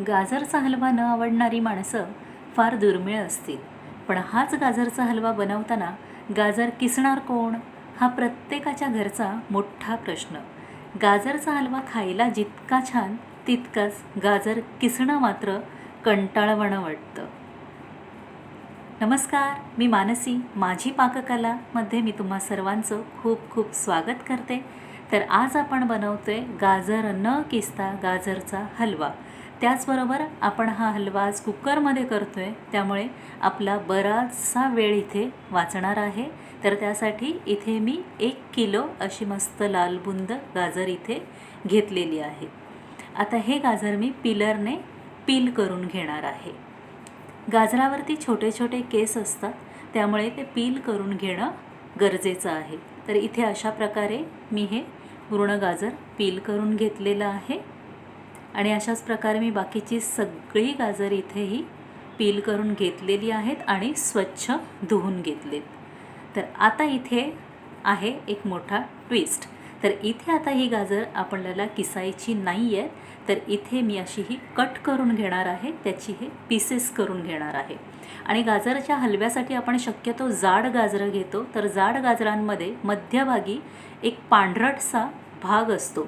गाजरचा हलवा न आवडणारी माणसं फार दुर्मिळ असतील. पण हाच गाजरचा हलवा बनवताना गाजर किसणार कोण? हा प्रत्येकाच्या घरचा मोठा प्रश्न. गाजरचा हलवा खायला जितका छान तितकाच गाजर किसणं मात्र कंटाळवणं वाटतं. नमस्कार मी मानसी माझी पाककलामध्ये मी तुम्हा सर्वांचं खूप खूप स्वागत करते. तर आज आपण बनवतोय गाजर न किसता गाजरचा हलवा. त्याचबरोबर आपण हा हलवा आज कुकरमध्ये आहे त्यामुळे आपला बराचसा वेळ इथे वाचणार आहे. तर त्यासाठी इथे मी एक किलो अशी मस्त लालबुंद गाजर इथे घेतलेली आहे. आता हे गाजर मी पिलरने पील करून घेणार आहे. गाजरावरती छोटे छोटे केस असतात त्यामुळे ते पील करून घेणं गरजेचं आहे. तर इथे अशा प्रकारे मी हे पूर्ण गाजर पील करून घेतलेलं आहे. आणि अशाच प्रकारे मी बाकीची सगळी गाजर इथेही पील करून घेतलेली आहेत आणि स्वच्छ धुवून घेतलेत. तर आता इथे आहे एक मोठा ट्विस्ट तर इथे आता ही गाजर आपल्याला किसायची नाही आहे तर इथे मी अशी ही कट करून घेणार आहे. त्याची हे पीसेस करून घेणार आहे. आणि गाजराच्या हलव्यासाठी आपण शक्यतो जाड गाजरं घेतो. तर जाड गाजरांमध्ये मध्यभागी एक पांढरटसा भाग असतो.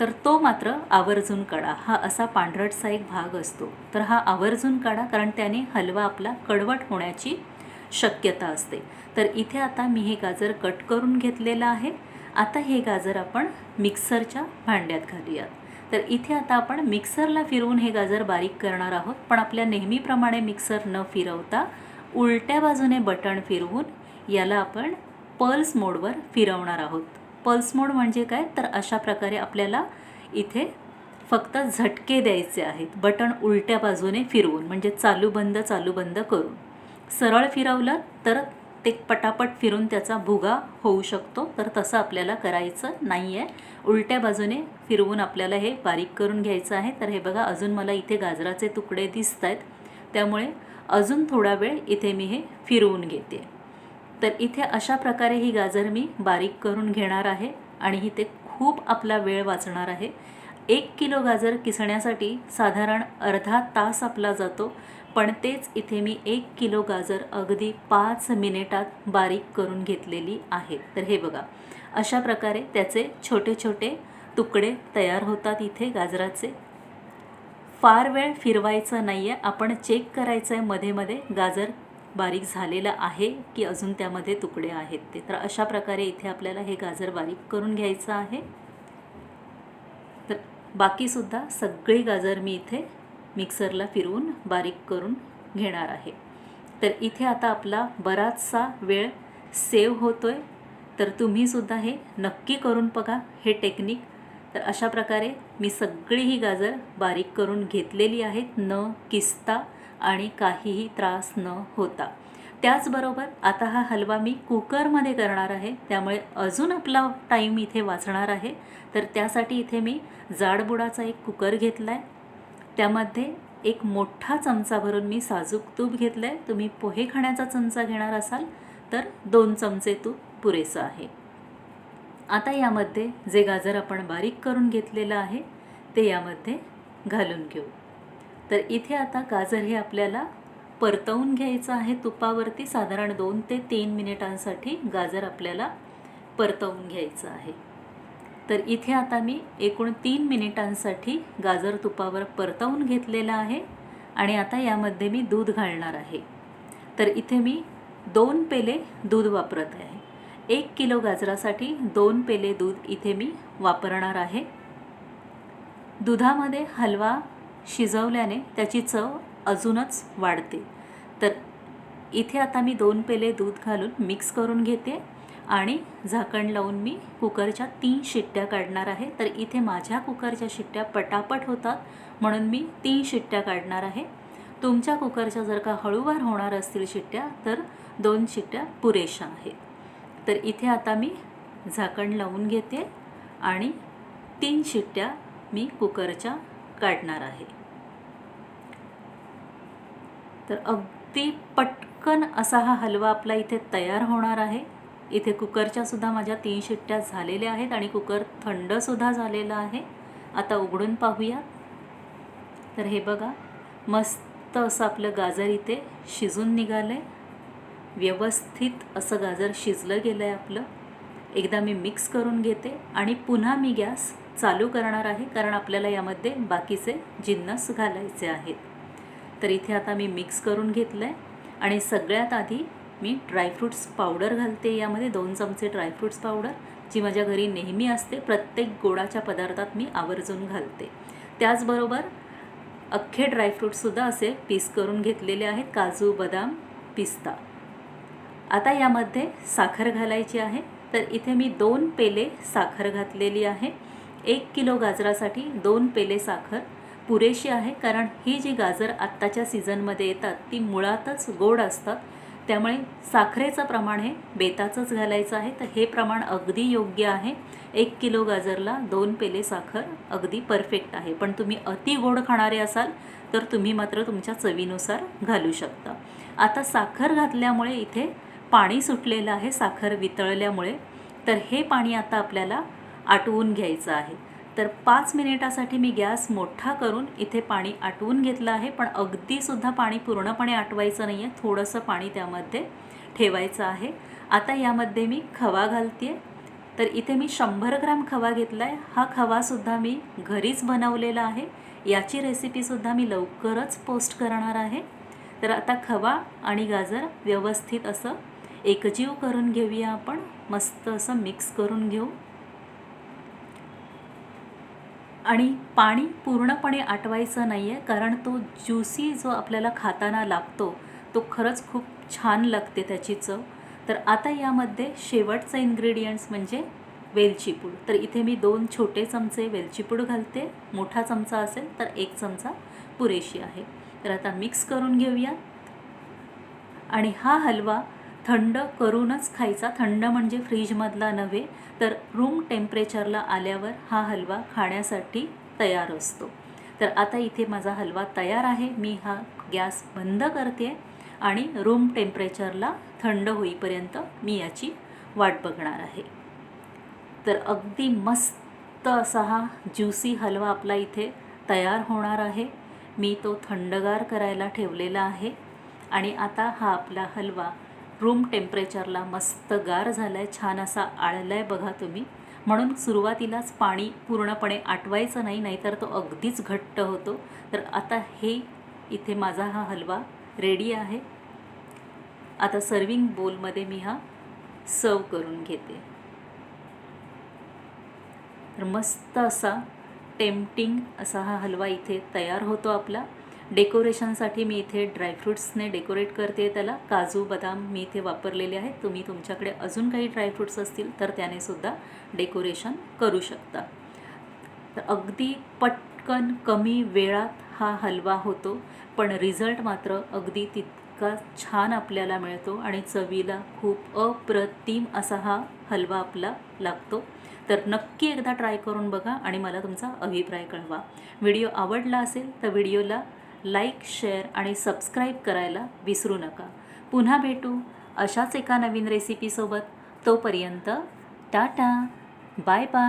तर तो मात्र आवर्जून काढा. हा असा पांढरटसा एक भाग असतो. तर हा आवर्जून काढा कारण त्याने हलवा आपला कडवट होण्याची शक्यता असते. तर इथे आता मी हे गाजर कट करून घेतलेलं आहे. आता हे गाजर आपण मिक्सरच्या भांड्यात घालूयात. तर इथे आता आपण मिक्सरला फिरवून हे गाजर बारीक करणार आहोत. पण आपल्या नेहमीप्रमाणे मिक्सर न फिरवता उलट्या बाजूने बटण फिरवून याला आपण पल्स मोडवर फिरवणार आहोत. पल्स मोड म्हणजे काय? तर अशा प्रकारे आपल्याला इथे फक्त झटके द्यायचे आहेत. बटण उलट्या बाजूने फिरवून म्हणजे चालू बंद चालू बंद करून. सरळ फिरवलं तर ते पटापट फिरून त्याचा भुगा होऊ शकतो. तर तसं आपल्याला करायचं नाही आहे उलट्या बाजूने फिरवून आपल्याला हे बारीक करून घ्यायचं आहे. तर हे बघा अजून मला इथे गाजराचे तुकडे दिसत आहेत त्यामुळे अजून थोडा वेळ इथे मी हे फिरवून घेते. तर इथे अशा प्रकारे ही गाजर मी बारीक करून घेणार आहे आणि इथे खूप आपला वेळ वाचणार आहे. एक किलो गाजर किसण्यासाठी साधारण अर्धा तास आपला जातो पण तेच इथे मी एक किलो गाजर अगदी पाच मिनिटात बारीक करून घेतलेली आहे. तर हे बघा अशा प्रकारे त्याचे छोटे छोटे तुकडे तयार होतात इथे गाजराचे. फार वेळ फिरवायचं नाही आहे आपण चेक करायचं आहे मध्ये मध्ये गाजर बारीक झालेलं आहे की अजून त्यामध्ये तुकडे आहेत ते? तर अशा प्रकारे इथे आपल्याला हे गाजर बारीक करून घ्यायचं आहे. तर बाकीसुद्धा सगळी गाजर मी इथे मिक्सरला फिरवून बारीक करून घेणार आहे. तर इथे आता आपला बराचसा वेळ सेव्ह होतो आहे तर तुम्हीसुद्धा हे नक्की करून बघा हे टेक्निक. तर अशा प्रकारे मी सगळी ही गाजर बारीक करून घेतलेली आहेत. न किसता आणि काहीही त्रास न होता. त्याचबरोबर आता हा हलवा मी कुकरमध्ये करणार आहे. त्यामुळे अजून आपला टाईम इथे वाचणार आहे. तर त्यासाठी इथे मी जाडबुडाचा एक कुकर घेतला आहे त्यामध्ये एक मोठा चमचा भरून मी साजूक तूप घेतलं आहे तुम्ही पोहे खाण्याचा चमचा घेणार असाल तर दोन चमचे तूप पुरेसं आहे. आता यामध्ये जे गाजर आपण बारीक करून घेतलेलं आहे ते यामध्ये घालून घेऊ. तर इथे आता गाजर हे आपल्याला परतवून घ्यायचं आहे तुपावरती. साधारण दोन ते तीन मिनिटांसाठी गाजर आपल्याला परतवून घ्यायचं आहे. तर इथे आता मी एकूण तीन मिनिटांसाठी गाजर तुपावर परतवून घेतलेलं आहे आणि आता यामध्ये मी दूध घालणार आहे. तर इथे मी दोन पेले दूध वापरत आहे. एक किलो गाजरासाठी दोन पेले दूध इथे मी वापरणार आहे. दुधामध्ये हलवा शिजवल्याने त्याची चव अजूनच वाढते. तर इथे आता मी दोन पेले दूध घालून मिक्स करून घेते आणि झाकण लावून मी कुकरच्या तीन शिट्ट्या काढणार आहे. तर इथे माझ्या कुकरच्या शिट्ट्या पटापट होतात म्हणून मी तीन शिट्ट्या काढणार आहे. तुमच्या कुकरच्या जर का हळूवार होणार असतील शिट्ट्या तर दोन शिट्ट्या पुरेशा आहेत. तर इथे आता मी झाकण लावून घेते आणि तीन शिट्ट्या मी कुकरच्या काढणार आहे. तर अगदी पटकन असा हा हलवा आपला इथे तयार होणार आहे. इथे कुकरच्या सुद्धा माझ्या तीन शिट्ट्या झालेल्या आहेत आणि कुकर थंडसुद्धा झालेला आहे. आता उघडून पाहूया. तर हे बघा मस्त असं आपलं गाजर इथे शिजून निघालं आहे व्यवस्थित असं गाजर शिजलं गेलं आहे आपलं. एकदा मी मिक्स करून घेते आणि पुन्हा मी गॅस चालू करणार आहे कारण आपल्याला यामध्ये बाकीचे जिन्नस घालायचे आहेत. तर इथे आता मी मिक्स करून घेतलं आहे आणि सगळ्यात आधी मी ड्रायफ्रूट्स पावडर घालते. यामध्ये दोन चमचे ड्रायफ्रूट्स पावडर जी माझ्या घरी नेहमी असते प्रत्येक गोडाच्या पदार्थात मी आवर्जून घालते. त्याचबरोबर अख्खे ड्रायफ्रूटसुद्धा असे पीस करून घेतलेले आहेत काजू बदाम पिस्ता. आता यामध्ये साखर घालायची आहे. तर इथे मी दोन पेले साखर घातलेली आहे. एक किलो गाजरासाठी दोन पेले साखर पुरेशी आहे कारण ही जी गाजर आत्ताच्या सीझनमध्ये येतात ती मुळातच गोड असतात. त्यामुळे साखरेचं प्रमाण हे बेताचंच घालायचं आहे. तर हे प्रमाण अगदी योग्य आहे. एक किलो गाजरला दोन पेले साखर अगदी परफेक्ट आहे. पण तुम्ही अति गोड खाणारे असाल तर तुम्ही मात्र तुमच्या चवीनुसार घालू शकता. आता साखर घातल्यामुळे इथे पाणी सुटलेलं आहे साखर वितळल्यामुळे. तर हे पाणी आता आपल्याला आटवून घ्यायचं आहे. तर पाच मिनिटासाठी मी गॅस मोठा करून इथे पाणी आटवून घेतलं आहे पण अगदीसुद्धा पाणी पूर्णपणे आटवायचं नाही आहे थोडंसं पाणी त्यामध्ये ठेवायचं आहे. आता यामध्ये मी खवा घालते तर इथे मी शंभर ग्राम खवा घेतला आहे हा खवासुद्धा मी घरीच बनवलेला आहे. याची रेसिपीसुद्धा मी लवकरच पोस्ट करणार आहे. तर आता खवा आणि गाजर व्यवस्थित असं एकजीव करून घेऊया आपण. मस्त असं मिक्स करून घेऊ. आणि पाणी पूर्णपणे आटवायचं नाही आहे कारण तो ज्युसी जो आपल्याला खाताना लागतो तो खरंच खूप छान लागते त्याची चव. तर आता यामध्ये शेवटचं इन्ग्रेडियंट्स म्हणजे वेलचीपूड तर इथे मी दोन छोटे चमचे वेलचीपूड घालते. मोठा चमचा असेल तर एक चमचा पुरेशी आहे. तर आता मिक्स करून घेऊया. आणि हा हलवा थंड करूनच खायचा. थंड म्हणजे फ्रीजमधला नव्हे तर रूम टेम्परेचरला आल्यावर हा हलवा खाण्यासाठी तयार असतो. तर आता इथे माझा हलवा तयार आहे. मी हा गॅस बंद करते आणि रूम टेम्परेचरला थंड होईपर्यंत मी याची वाट बघणार आहे. तर अगदी मस्त असा हा ज्युसी हलवा आपला इथे तयार होणार आहे. मी तो थंडगार करायला ठेवलेला आहे. आणि आता हा आपला हलवा रूम टेम्परेचरला मस्त गार झाला आहे छान असा आळला आहे बघा तुम्ही. म्हणून सुरुवातीलाच पाणी पूर्णपणे आटवायचं नाही नाहीतर तो अगदीच घट्ट होतो. तर आता हे इथे माझा हा हलवा रेडी आहे. आता सर्विंग बोलमध्ये मी हा सर्व करून घेते. तर मस्त असा टेम्पटिंग असा हा हलवा इथे तयार होतो आपला. डेकोरेशनसाठी मी इथे ड्रायफ्रूट्सने डेकोरेट करते. त्याला काजू बदाम मी इथे वापरलेले आहेत. तुम्ही तुमच्याकडे अजून काही ड्रायफ्रूट्स असतील तर त्याने सुद्धा डेकोरेशन करू शकता. तर अगदी पटकन कमी वेळात हा हलवा होतो पण रिझल्ट मात्र अगदी तितका छान आपल्याला मिळतो आणि चवीला खूप अप्रतिम असा हा हलवा आपला लागतो. तर नक्की एकदा ट्राय करून बघा आणि मला तुमचा अभिप्राय कळवा. व्हिडिओ आवडला असेल तर व्हिडिओला लाईक शेअर आणि सबस्क्राईब करायला विसरू नका. पुन्हा भेटू अशाच एका नवीन रेसिपीसोबत. तोपर्यंत टाटा. Bye bye.